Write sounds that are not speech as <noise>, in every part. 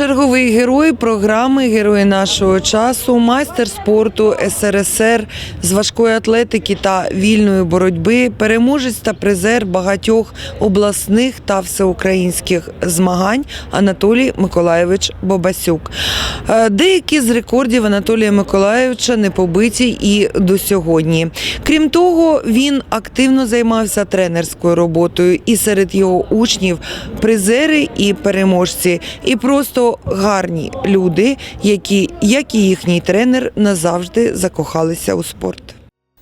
Черговий герой програми Герої нашого часу, майстер спорту СРСР з важкої атлетики та вільної боротьби, переможець та призер багатьох обласних та всеукраїнських змагань Анатолій Миколайович Бобасюк. Е, Деякі з рекордів Анатолія Миколайовича не побиті і до сьогодні. Крім того, він активно займався тренерською роботою і серед його учнів призери і переможці, і просто гарні люди, які, як і їхній тренер, назавжди закохалися у спорт.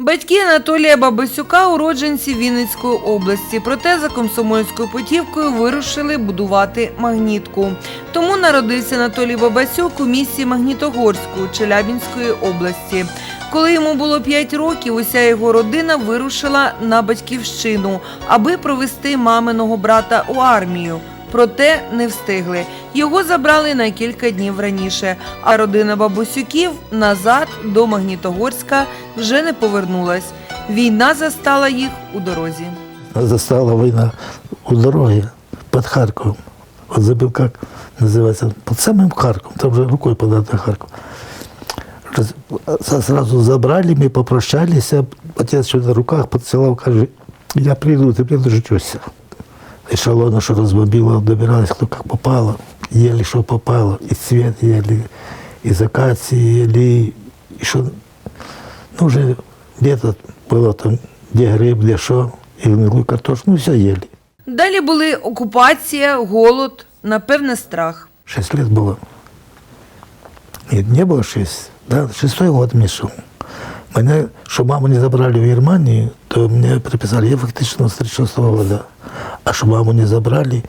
Батьки Анатолія Бабасюка уродженці Вінницької області, проте за комсомольською путівкою вирушили будувати магнітку. Тому народився Анатолій Бабасюк у місті Магнітогорську Челябінської області. Коли йому було 5 років, уся його родина вирушила на батьківщину, аби провести маминого брата у армію Проте не встигли. Його забрали на кілька днів раніше, а родина бабусюків назад до Магнітогорська вже не повернулась. Війна застала їх у дорозі. Застала война у дороге под Харьковом. Вот забыл, как называется. Под самым Харьковом. Там же рукой подать на Харьков. Раз- за- Сразу забрали, мы попрощались. а Отец что на руках поцеловал, каже, я приду, ты мне дождешься. Эшелона, что разбомбило, добирались, кто как попало. Ели, что попало. И цвет ели, и акации ели, и что... Ну, уже где-то было там, где гриб, где что, и гнилую картошку, ну, все ели. Далі були окупація, голод, напевне, страх. Шесть лет было. Нет, не было шесть. Да, шестой год мне шел. Меня, что маму не забрали в Германию, то мне приписали, я фактично с 36 года. А что маму не забрали,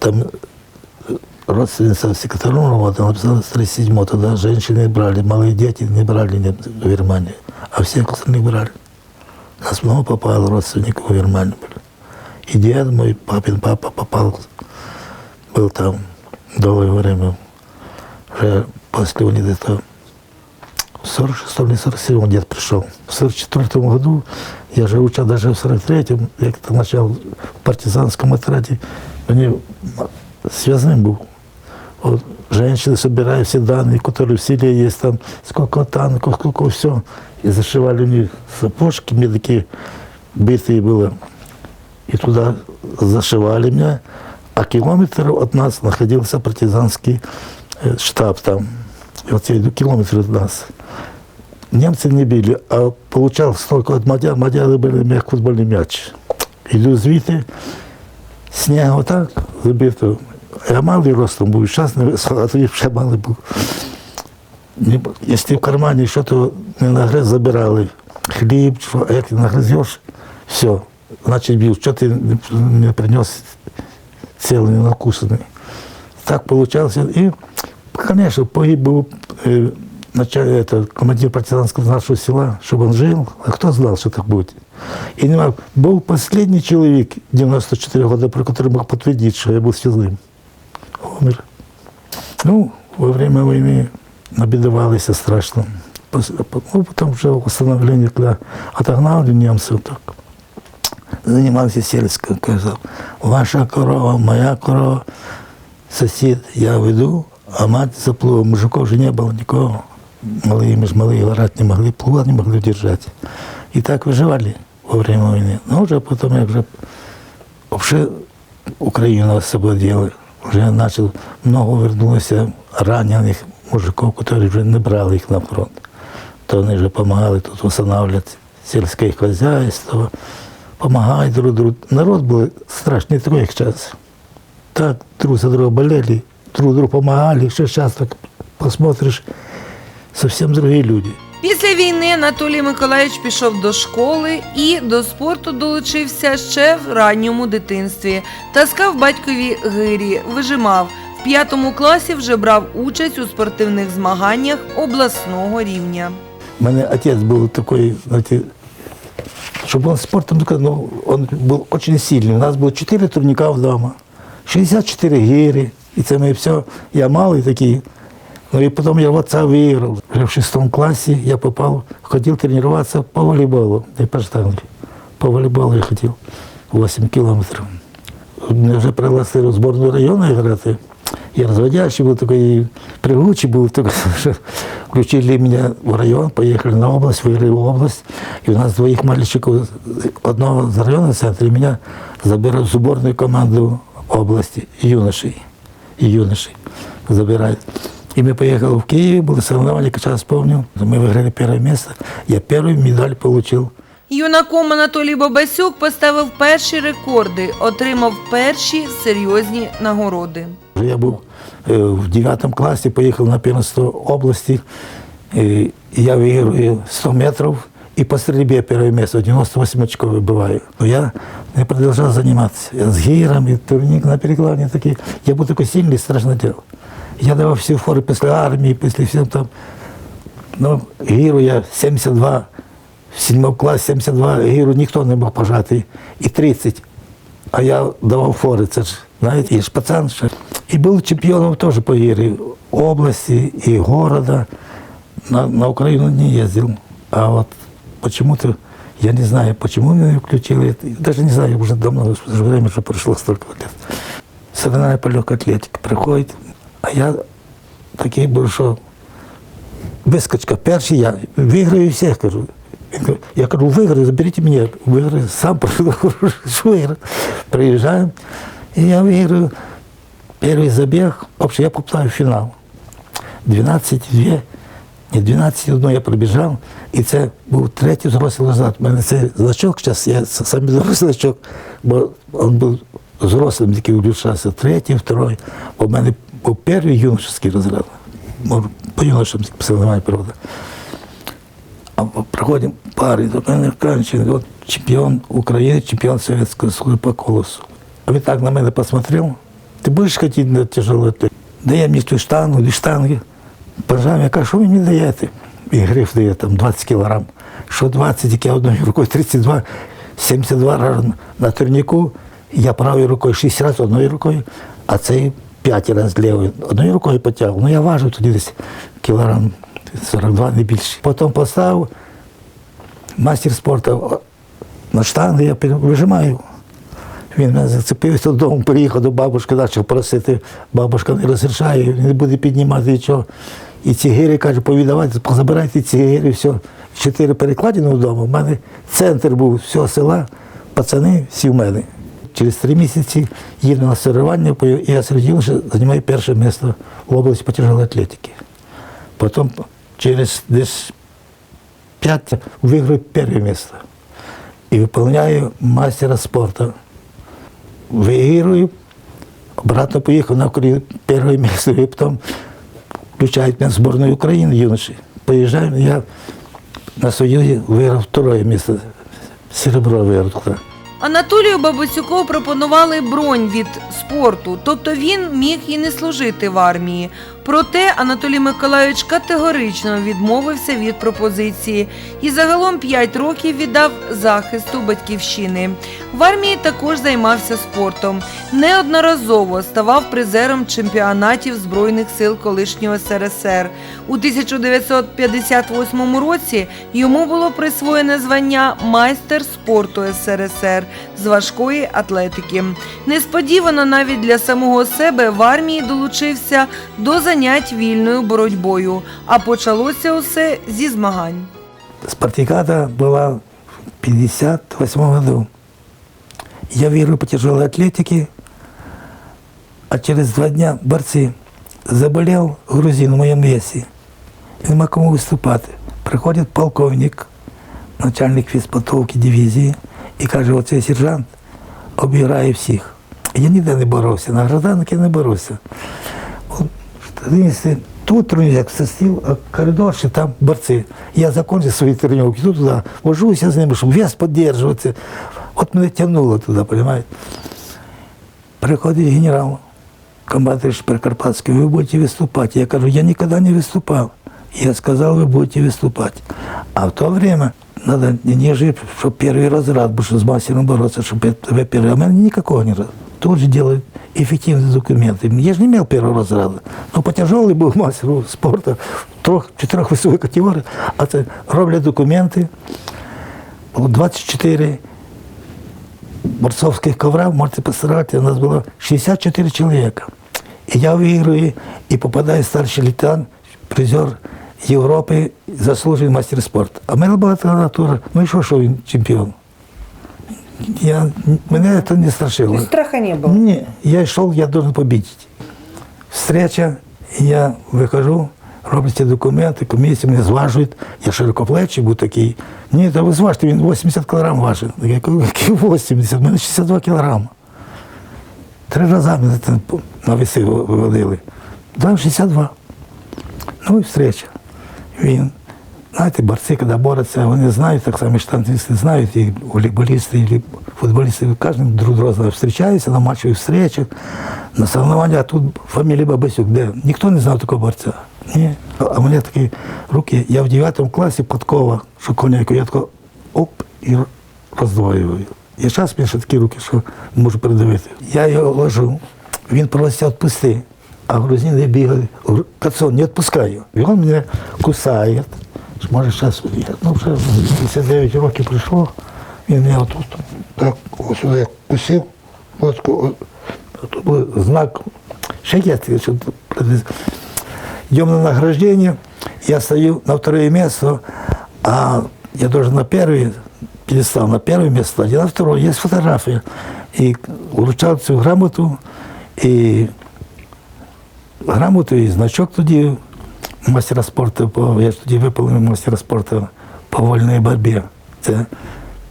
там э, родственница секретарем работала, написала с 37 тогда женщины брали, малые дети не брали не- в Германию, а всех остальных брали. Нас много попало родственников в Германию. были. И дед мой, папин папа попал, был там долгое время. Уже после университета в 46 или 47 дед пришел. В 44 году, я же учил даже в 43-м, я как-то начал в партизанском отряде, мне связным был. Вот, женщины собирают все данные, которые в селе есть, там сколько танков, сколько все. И зашивали у них сапожки, мне такие битые было. И туда зашивали меня. А километр от нас находился партизанский э, штаб там. И вот я иду километр от нас. Немцы не били, а получал столько от мадяр. Мадяри были як футбольний м'яч. Іду звідти, сніг отак забито. Я малий ростом був, зараз <laughs> не високий, а тоді ще малий був. Не- Якщо в кармані щось не нагриз, забирали. Хліб, що, а як ти нагризеш, все, значить бив. Що ти не, не принес цілий, не накусаний. Так получалось. И, конечно, погиб был Начале, это, командир партизанского нашего села, чтобы он жил. А кто знал, что так будет? И не мог- был последний человек 94 года, про который мог подтвердить, что я был связным. Умер. Ну, во время войны набедовались страшно. Ну, потом уже восстановление, когда отогнали немцев, так занимался сельским, сказал, ваша корова, моя корова, сосед, я веду, а мать за плугом. Мужиков же не было никого. Малые, мы же малые, орать не могли, плуга не могли держать. И так выживали во время войны. Но уже потом я уже вообще Украину освободили. Уже начал, много вернулось раненых мужиков, которые уже не брали их на фронт. То они же помогали тут восстанавливать сельское хозяйство, помогать друг другу. Народ был страшный, не такой, как сейчас. Так друг за друга болели, друг другу помогали. Что сейчас так посмотришь, совсем другие люди. Після війни Анатолій Миколаївич пішов до школи і до спорту долучився ще в ранньому дитинстві. Таскав батькові гирі, вижимав. В п'ятому класі вже брав участь у спортивних змаганнях обласного рівня. У мене отец был такой, знаете, чтобы он спортом, только, ну, он был очень сильный. У нас было 4 турника дома, 64 гири, и це ми все, я малый такий. Ну и потом я в отца выиграл. Уже в шестом классе я попал, ходил тренироваться по волейболу, и по штанге. По волейболу я ходил 8 километров. Меня вже пригласили в зборну району грати. Я разводящий был такой, прыгучий был такой, <laughs> включили меня в район, поехали на область, выиграли область. И у нас двоих мальчиков, одного з районного центра, и меня забирают в сборную команду области, юношей. И юношей забирают. И мы поехали в Киев, были соревнования, как сейчас помню. Мы выиграли первое место. Я первую медаль получил. Юнаком Анатолій Бабасюк поставив перші рекорди, отримав перші серйозні нагороди. Я був е, в 9 класі, поїхав на первенство області. І я виграю 100 метрів і по стрільбі перше місце, 98 очков вибиваю. Но я не продовжував займатися. Я з гірами, турнік на перекладі такий. Я був такий сильний, страшно діло. Я давав всі фори після армії, після всього там. Ну, гіру я 72, в 7 класі 72, гіру ніхто не мог пожати. І 30. А я давав фори, це ж, знаєте, і ж пацан ще. І був чемпіоном теж по гірі області і города. На, на Украину не ездил. А вот почему-то, я не знаю, почему меня включили. Даже не знаю, уже давно, время уже прошло столько лет. Соревнования по легкой атлетике приходит, а я такий був, що вискочка, перший я виграю всіх, кажу. Я кажу, виграю, заберіть мене, виграю, сам прийду, що виграю. Приїжджаю, і я виграю перший забіг, взагалі я попадаю в фінал. 12-2, ні, 12-1 я пробіжав, і це був третій взрослий назад. У мене цей значок, зараз я сам взрослий значок, бо він був взрослим, який включався, третій, второй. Бо в мене був перший юношеский розряд. Можу по юношам соревновання проводити. А проходим пари, до мене кажуть, от чемпіон України, чемпіон Совєтського Союзу по колосу. А він так на мене посмотрел, ти будеш хотіти на тяжело? Дає мені ту штангу, дві штанги. Пожав, я кажу, що ви мені даєте? І гриф дає там 20 кілограм. Що 20, як я одною рукою 32, 72 рази на турніку. Я правою рукою 6 разів одною рукою, а цей 5 разів лівою. Одною рукою потягнув. Ну я важив тоді десь кілограм 42, не більше. Потім поставив мастер спорту на штанги, я вижимаю. Він мене зацепився додому, приїхав до бабушки, почав просити, бабушка не розрішає, не буде піднімати нічого. І ці гири, каже, повідавайте, позабирайте ці гири, все. Чотири перекладини вдома. У мене центр був всього села, пацани всі в мене Через три місяці їду на соревнування, і я серед юношей займаю перше місце в області по тяжелой атлетики. Потім через десь п'ять виграю перше місце. І виконую мастера спорту. Выигрываю, обратно поехал на Украину, первое место, и потом включают меня в сборную Украины юноши. Поезжаем, я на Союзе выиграл второе место, серебро выиграл тогда. Анатолію Бабасюку пропонували бронь від спорту, тобто він міг і не служити в армії. Проте Анатолій Миколайович категорично відмовився від пропозиції і загалом 5 років віддав захисту батьківщини. В армії також займався спортом. Неодноразово ставав призером чемпіонатів Збройних сил колишнього СРСР. У 1958 році йому було присвоєне звання майстер спорту СРСР з важкої атлетики. Несподівано навіть для самого себе в армії долучився до занять вільною боротьбою, а почалося усе зі змагань. Спартакиада была в 58 году. Я выиграл по тяжелой атлетике, а через два дня борцы заболел грузин в моем весе. І нема кому виступати. Приходить полковник, начальник фізподготовки дивізії, і каже, оцей сержант обіграє всіх. Я ніде не боровся, на гражданки не боровся. Тут як состів, а коридор, ще там борці. Я закончив свої тренування, тут туди, вожуся з ними, щоб вес підтримуватися. От мене тягнуло туди, розумієте. Приходить генерал, командир Прикарпатський, ви будете виступати. Я кажу, я ніколи не виступав. Я сказав, ви будете виступати. А в то время надо не жить, щоб перший разряд, бо що з мастером бороться, щоб тебе перший. А в мене никакого не разряда. Тут же делают эффективные документы. Я же не имел первого разряда. Но по тяжелый был мастеру спорту, трьох, чотирьох весових категорій, а це роблять документи. Було 24 борцовських ковра, можете постарати, у нас було 64 чоловіка. И я выиграю и попадаю старший лейтенант, призер Европы, заслуженный мастер спорту. А в мене була така натура, ну і що, що він чемпіон? Я, мене це не То страшило. есть страха не было? Не, я шел, я должен победить. Встреча, я выхожу, робляться документи, комісія мене зважують. Я широкоплечий був такий. Ні, та ви зважте, він 80 кг важив. Я кажу, який 80? У мене 62 кг. Три рази мене там по- на веси виводили. Да, 62. Ну і встреча. Він, знаєте, борці, коли борються, вони знають, так само і штангисти знають, і волейболісти, і футболісти, кожен друг друга зустрічаються на матчових встречах, на соревнованиях, а тут фамілія Бабасюк, де? Ніхто не знав такого борця. Ні. А мене такі руки, я в 9 класі подкова, що коняку, я тако оп і роздвоюю. І зараз ще такі руки, що можу передивити. Я його ложу, він просить відпусти, а грузини бігали. Говорю, Пацан, не відпускаю. І він мене кусає. Може, зараз, ну вже 59 років прийшло, він мене отут так ось сюди кусив. От, от, тут був знак. Є, приблизно. Идем на награждение, я стою на второе место, а я должен на первый перестал на первое место, а я на второе. Есть фотография. И вручал цю грамоту, і грамоту, і значок тоді мастера спорту, по, я ж тоді виповнив мастера спорту по вольній боротьбі. Це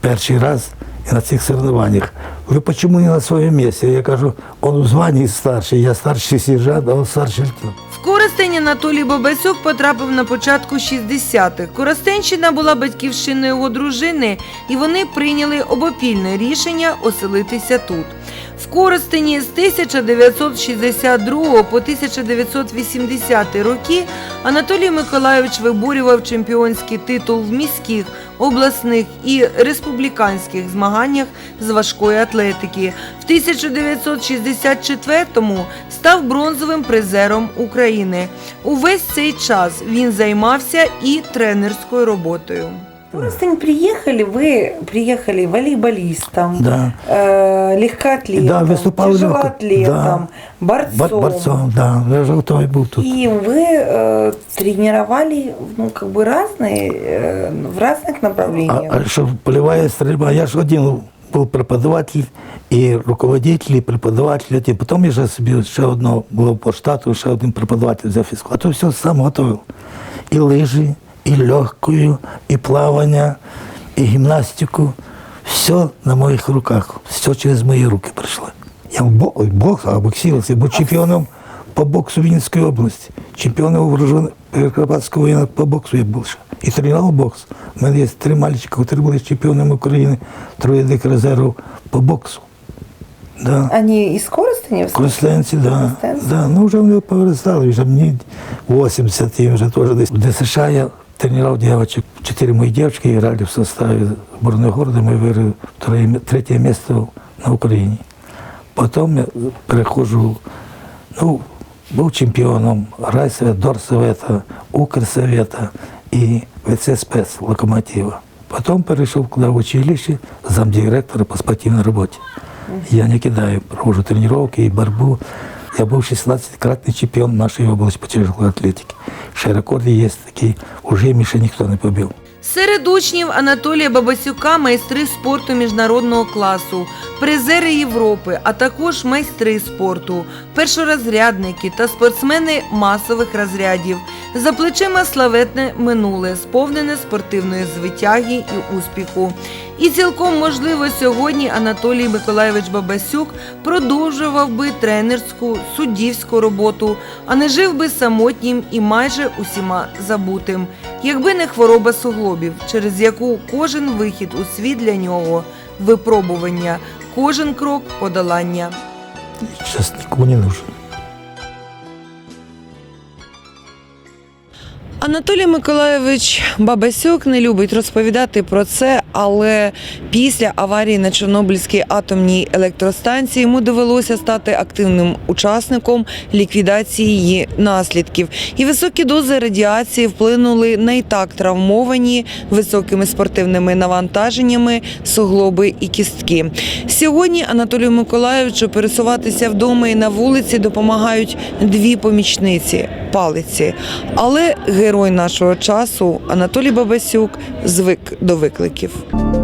перший раз і на цих соревнованиях. Ви чому не на своєму місці? Я кажу, он у званні старший, я старший сержант, а он старший лейтенант. В Коростень Анатолій Бабасюк потрапив на початку 60-х. Коростенщина була батьківщиною його дружини, і вони прийняли обопільне рішення оселитися тут. В Коростені з 1962 по 1980 роки Анатолій Миколайович виборював чемпіонський титул в міських, обласних і республіканських змаганнях з важкої атлетики. В 1964-му став бронзовим призером України. Увесь цей час він займався і тренерською роботою. В Коростень приехали, вы приехали волейболистом, Да. э, легкоатлетом, Да, выступал тяжелоатлетом, борцом. Бор- борцом, да, я же готовий був тут. И вы э, тренировали ну, как бы разные, э, в разных А, направлениях. а що полевая стрельба, я ж один був преподаватель і руководитель, і преподаватель. І потім я вже собі ще одного було по штату, ще один преподаватель взяв фізку. А то все сам готував. І лижі, і легкою, і плавання, і гімнастику. Все на моїх руках, все через мої руки прийшло. Я в бо- бокс, а боксировался, я був чемпіоном по боксу Вінницької області, чемпіоном вооружених Карпатського воєнного по боксу я був ще. І тренував бокс. У мене є три мальчика, які були чемпіонами України, троє дик резервів по боксу. Да. Они из Коростеня? в Крусленці, да. Да. Ну вже вони повиростали, вже мені 80, і вже теж десь. В ДСШ я тренував дівчаток. Чотири мої дівчатки грали в составі зборної города, ми второе ме- третє місце на Україні. Потім я переходжу, ну, був чемпіоном райсовета, дорсовета, Укрсовета і ВЦ спец локомотива. Потім перейшов в училище, замдиректора по спортивній роботі. Я не кидаю, провожу тренировки и борьбу. Я был 16-кратный чемпион нашей области по тяжелой атлетике. Ще рекорди є такі, уже ще ніхто не побив. Серед учнів Анатолія Бабасюка майстри спорту міжнародного класу, призери Європи, а також майстри спорту, першорозрядники та спортсмени масових розрядів. За плечима славетне минуле, сповнене спортивної звитяги і успіху. І цілком можливо сьогодні Анатолій Миколайович Бабасюк продовжував би тренерську суддівську роботу, а не жив би самотнім і майже усіма забутим, якби не хвороба суглобів, через яку кожен вихід у світ для нього випробування, кожен крок подолання. Зараз нікому не нужен. Анатолій Миколайович Бабасюк не любить розповідати про це, але після аварії на Чорнобильській атомній електростанції йому довелося стати активним учасником ліквідації її наслідків. І високі дози радіації вплинули на і так травмовані високими спортивними навантаженнями суглоби і кістки. Сьогодні Анатолію Миколаївичу пересуватися вдома і на вулиці допомагають дві помічниці палиці. Але герой нашого часу Анатолій Бабасюк звик до викликів. thank you